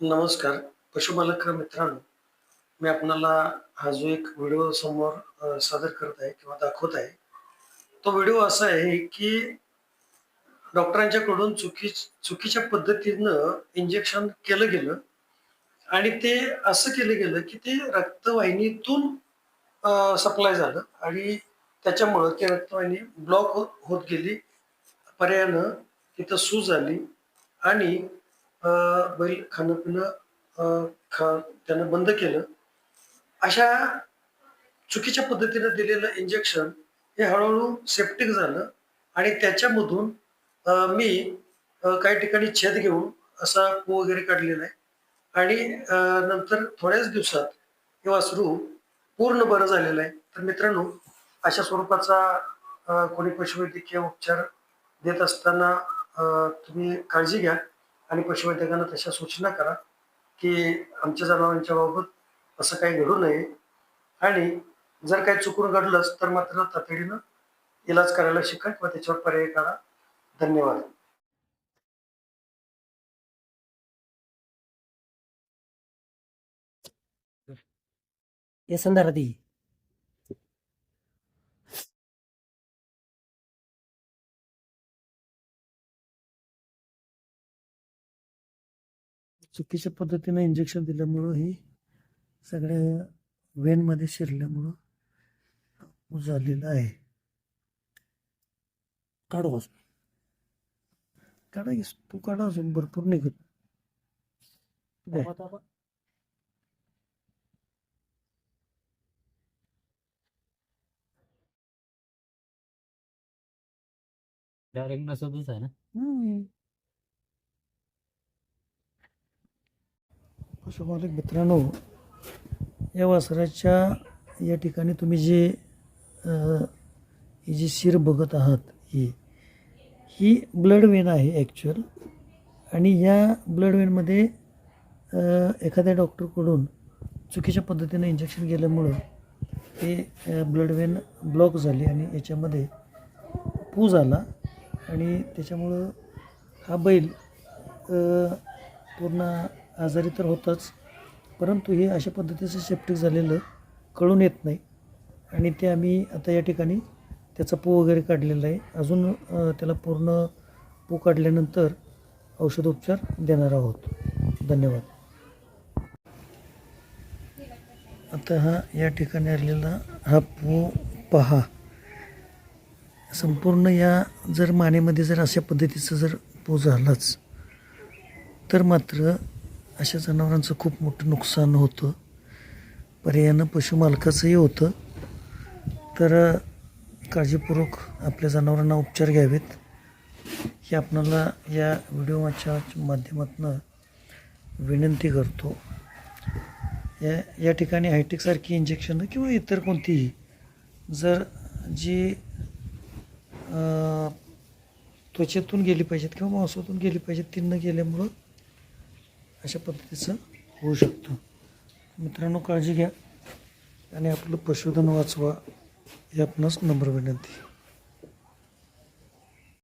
नमस्कार पशुपालक मित्रांनो मी आपणाला हा जो एक व्हिडिओ समोर सादर करत आहे किंवा दाखवत आहे तो व्हिडिओ असा आहे की डॉक्टरांच्याकडून चुकी चुकीच्या पद्धतीनं इंजेक्शन केलं गेलं आणि ते असं केलं गेलं की ते रक्तवाहिनीतून सप्लाय झालं आणि त्याच्यामुळं ती रक्तवाहिनी ब्लॉक हो, होत गेली पर्यायानं तिथं सूज आली आणि अ, बैल खाणं पिणं अ, खा त्यानं बंद केलं. अशा चुकीच्या पद्धतीनं दिलेलं इंजेक्शन हे हळूहळू सेप्टिक झालं आणि त्याच्यामधून अ, मी अ, काही ठिकाणी छेद घेऊन असा पू वगैरे काढलेला आहे. आणि अ, नंतर थोड्याच दिवसात हे वासरू पूर्ण बरं झालेलं आहे. तर मित्रांनो अशा स्वरूपाचा अ, कोणी पशुवैद्यकीय उपचार देत असताना अ, तुम्ही काळजी घ्या. आणि पशुवैद्यकांना तशा सूचना करा की आमच्या जनावरांच्या बाबत असं काही घडू नये. आणि जर काही चुकून घडलंच तर मात्र तातडीनं इलाज करायला शिका किंवा त्याच्यावर पर्याय काढा. धन्यवाद. या संदर्भात चुकीच्या पद्धतीने इंजेक्शन दिल्यामुळं ही सगळ्या वेनमध्ये शिरल्यामुळं झालेलं आहे. काढू अजून काढा की तू काढा अजून भरपूर निघत. डायरेक्ट नसतच आहे ना? पशुपालक मित्रांनो या वासराच्या या ठिकाणी तुम्ही जे ही जी शिर बघत आहात ही ही ब्लड वेन आहे ॲक्च्युअल आणि या ब्लड वेनमध्ये एखाद्या डॉक्टरकडून चुकीच्या पद्धतीनं इंजेक्शन गेल्यामुळं ते ब्लड वेन ब्लॉक झाली आणि याच्यामध्ये पू झाला आणि त्याच्यामुळं हा बैल पूर्ण आजारी तर होताच. परंतु हे अशा पद्धतीचं सेप्टिक झालेलं कळून येत नाही. आणि ते आम्ही आता या ठिकाणी त्याचा पू वगैरे काढलेला आहे. अजून त्याला पूर्ण पू काढल्यानंतर औषधोपचार देणार आहोत. धन्यवाद. आता हा या ठिकाणी आलेला हा पू पहा. संपूर्ण या जर मानेमध्ये जर अशा पद्धतीचं जर पू झालाच तर मात्र अशा जनावरांचं खूप मोठं नुकसान होतं. पर्यायानं पशुमालकाचंही होतं. तर काळजीपूर्वक आपल्या जनावरांना उपचार घ्यावेत. हे आपणाला या व्हिडिओच्या माध्यमातून विनंती करतो. या या ठिकाणी हायटेकसारखी इंजेक्शनं किंवा इतर कोणतीही जर जी त्वचेतून गेली पाहिजेत किंवा मांसातून गेली पाहिजेत ती न गेल्यामुळं अशा पद्धतीचं होऊ शकतं. मित्रांनो काळजी घ्या आणि आपलं पशुधन वाचवा ही आपणास नम्र विनंती.